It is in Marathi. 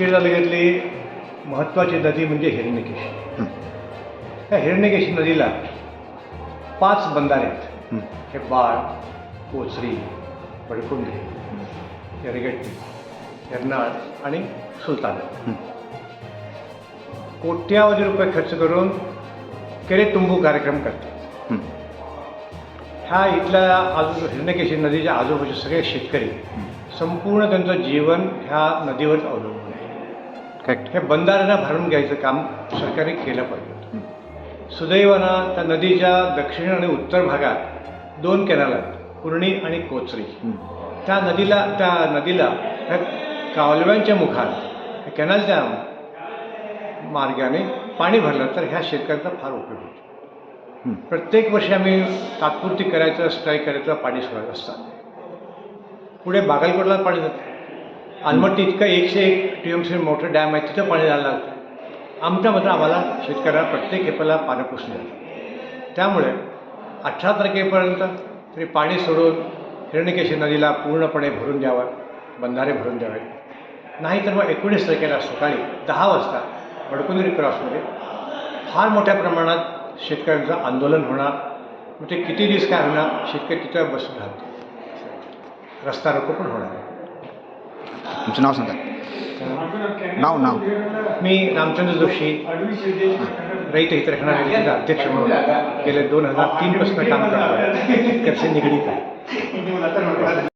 उदगीर तालुक्यातली महत्त्वाची नदी म्हणजे हिरण्यकेशी हं. ह्या हिरण्यकेशी नदीला पाच बंधारे आहेत हं. बाळ कोचरी वडकुंडे यरगट्टी एर्नाळ आणि सुलतान. कोट्यावधी रुपये खर्च करून केरे तुंबू कार्यक्रम करतात हं. ह्या इथल्या आजू हिरण्यकेशी नदीच्या आजूबाजूचे सगळे शेतकरी संपूर्ण त्यांचं जीवन ह्या नदीवर अवलंबून आहे करेक्ट हे बंधाऱ्यांना भरून घ्यायचं काम सरकारने केलं पाहिजे. सुदैवानं त्या नदीच्या दक्षिण आणि उत्तर भागात दोन कॅनल आहेत पूर्णी आणि कोचरी. त्या नदीला त्या नदीला ह्या कालव्यांच्या मुखात कॅनलच्या मार्गाने पाणी भरलं तर ह्या शेतकऱ्यांचा फार उपयोग होतो. प्रत्येक वर्षी आम्ही तात्पुरती करायचं स्ट्राईक करायचं पाणी सोडत असतात पुढे बागलकोटला पाणी जातं. आलमट्टी इतकं एकशे एक टी एम सी मोठं डॅम आहे तिथं पाणी जायला लागतं. आमच्या मात्र आम्हाला शेतकऱ्याला प्रत्येक एपला पाणी पुसलं जातं. त्यामुळे अठरा तारखेपर्यंत तरी पाणी सोडून हिरण्यकेशी नदीला पूर्णपणे भरून द्यावं बंधारे भरून द्यावे. नाहीतर मग एकोणीस तारखेला सकाळी दहा वाजता वडकुंदरी क्रॉसमध्ये फार मोठ्या प्रमाणात शेतकऱ्यांचं आंदोलन होणार. मग ते किती दिवस काय होणार शेतकरी तिथं बसून राहतो रस्ता रोको पण होणार. आहे तुमचं नाव सांगा. नाव नाव. मी रामचंद्र जोशी रहित हितरक्षणा वेदिकेचा अध्यक्ष म्हणून गेले दोन हजार तीनपासून काम करतो त्याचे निगडीत आहे.